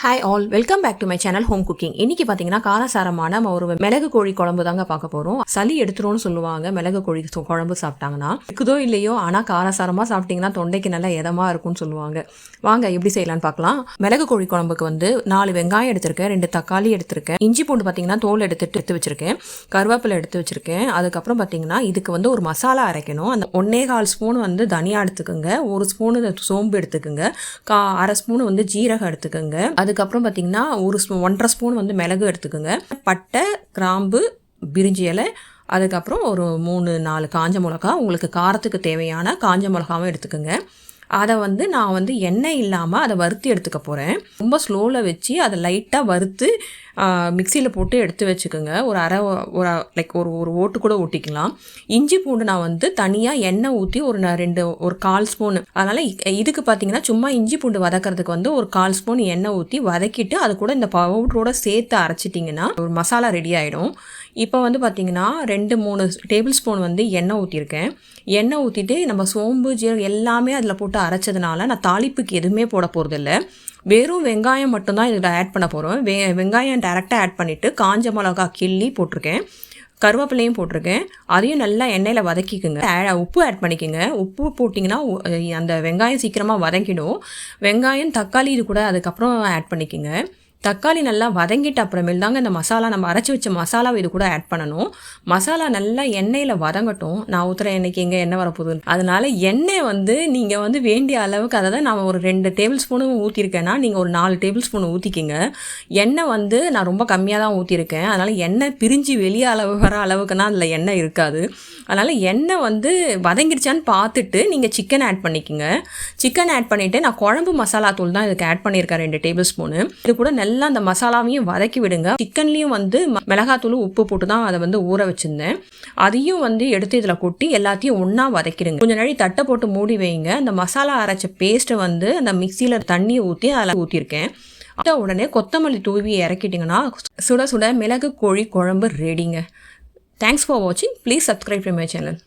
Hi all welcome back to my channel home cooking இன்னைக்கு பார்த்தீங்கன்னா காரசாரமான நம்ம ஒரு மிளகு கோழி குழம்பு தாங்க பார்க்க போகிறோம் சளி எடுத்துரும்னு சொல்லுவாங்க மிளகு கோழி குழம்பு சாப்பிட்டாங்கன்னா. இருக்குதோ இல்லையோ ஆனால் காரசாரமாக சாப்பிட்டீங்கன்னா தொண்டைக்கு நல்லா இதமாக இருக்கும்னு சொல்லுவாங்க. வாங்க எப்படி செய்யலான்னு பார்க்கலாம். மிளகு கோழி குழம்புக்கு வந்து நாலு வெங்காயம் எடுத்திருக்கேன் ரெண்டு தக்காளி எடுத்திருக்கேன். இஞ்சி பூண்டு பார்த்தீங்கன்னா தோல் எடுத்துட்டு எடுத்து வச்சிருக்கேன். கருவேப்பிலை எடுத்து வச்சிருக்கேன். அதுக்கப்புறம் பார்த்தீங்கன்னா இதுக்கு வந்து ஒரு மசாலா அரைக்கணும். அந்த ஒன்னே கால் ஸ்பூன் வந்து தனியா எடுத்துக்கோங்க. ஒரு ஸ்பூனு சோம்பு எடுத்துக்கோங்க. கா அரை ஸ்பூன் வந்து ஜீரகம் எடுத்துக்கோங்க. அதுக்கப்புறம் பார்த்தீங்கன்னா ஒரு ஸ்பூ ஒன்றரை ஸ்பூன் வந்து மிளகு எடுத்துக்கோங்க. பட்டை கிராம்பு பிரிஞ்சி இலை அதுக்கப்புறம் ஒரு மூணு நாலு காஞ்ச மிளகா உங்களுக்கு காரத்துக்கு தேவையான காஞ்ச மிளகாவும் எடுத்துக்கோங்க. அதை வந்து நான் வந்து எண்ணெய் இல்லாமல் அதை வறுத்து எடுத்துக்க போகிறேன் ரொம்ப ஸ்லோவில் வச்சு அதை லைட்டாக வறுத்து மிக்சியில் போட்டு எடுத்து வச்சுக்கோங்க. ஒரு அரை ஒரு லைக் ஒரு ஒரு ஓட்டு கூட ஊட்டிக்கலாம். இஞ்சி பூண்டு நான் வந்து தனியாக எண்ணெய் ஊற்றி ஒரு ந- ரெண்டு ஒரு கால் ஸ்பூன் அதனால் இதுக்கு பார்த்தீங்கன்னா சும்மா இஞ்சி பூண்டு வதக்கிறதுக்கு வந்து ஒரு கால் ஸ்பூன் எண்ணெய் ஊற்றி வதக்கிட்டு அது கூட இந்த பவுடரோட சேர்த்து அரைச்சிட்டிங்கன்னா ஒரு மசாலா ரெடி ஆகிடும் இப்போ வந்து பார்த்தீங்கன்னா ரெண்டு மூணு டேபிள் ஸ்பூன் வந்து எண்ணெய் ஊற்றிருக்கேன் எண்ணெய் ஊற்றிட்டு நம்ம சோம்பு ஜீரகம் எல்லாமே அதில் போட்டு அரைச்சதுனால நான் தாளிப்புக்கு எதுவுமே போட போகிறதில்ல வெறும் வெங்காயம் மட்டும்தான் இதில் ஆட் பண்ண போகிறோம் வெ வெங்காயம் டேரெக்டாக ஆட் பண்ணிவிட்டு காஞ்ச மிளகா கிள்ளி போட்டிருக்கேன். கருவேப்பிலையும் போட்டிருக்கேன். அதையும் நல்லா எண்ணெயில் வதக்கிக்குங்க. உப்பு ஆட் பண்ணிக்கோங்க. உப்பு போட்டிங்கன்னா அந்த வெங்காயம் சீக்கிரமாக வதங்கிடும். வெங்காயம் தக்காளி இது கூட அதுக்கப்புறம் ஆட் பண்ணிக்கோங்க. தக்காளி நல்லா வதங்கிட்ட அப்புறமேல் தாங்க இந்த மசாலா நம்ம அரைச்சி வச்ச மசாலாவை இது கூட ஆட் பண்ணணும். மசாலா நல்லா எண்ணெயில் வதங்கட்டும். நான் ஊற்றுற எண்ணெய்க்கு எங்கே எண்ணெய் வரப்போகுது? அதனால எண்ணெய் வந்து நீங்கள் வந்து வேண்டிய அளவுக்கு அதாவது நான் ஒரு ரெண்டு டேபிள் ஸ்பூனு ஊற்றிருக்கேன்னா நீங்கள் ஒரு நாலு டேபிள் ஸ்பூன் ஊற்றிக்கிங்க எண்ணெய் வந்து நான் ரொம்ப கம்மியாக தான் ஊற்றிருக்கேன் அதனால் எண்ணெய் பிரிஞ்சு வெளியே அளவு வர அளவுக்குனா அதில் எண்ணெய் இருக்காது. அதனால் எண்ணெய் வந்து வதங்கிருச்சான்னு பார்த்துட்டு நீங்கள் சிக்கன் ஆட் பண்ணிக்கோங்க. சிக்கன் ஆட் பண்ணிவிட்டு நான் குழம்பு மசாலா தூள் தான் இதுக்கு ஆட் பண்ணியிருக்கேன் ரெண்டு டேபிள் ஸ்பூனு இது கூட நல்ல அந்த மசாலாவையும் வதக்கி விடுங்க. சிக்கன்லேயும் வந்து மிளகாத்தூள் உப்பு போட்டு தான் அதை வந்து ஊற வச்சுருந்தேன். அதையும் வந்து எடுத்து இதில் கொட்டி எல்லாத்தையும் ஒன்றா வதக்கிடுங்க. கொஞ்ச நாளை தட்டை போட்டு மூடி வைங்க. அந்த மசாலா அரைச்ச பேஸ்ட்டை வந்து அந்த மிக்சியில் தண்ணியை ஊற்றி அதில் ஊற்றிருக்கேன் அதை உடனே கொத்தமல்லி தூவி இறக்கிட்டிங்கன்னா சுட சுட மிளகு கோழி குழம்பு ரெடிங்க தேங்க்ஸ் ஃபார் வாட்சிங் please subscribe to my channel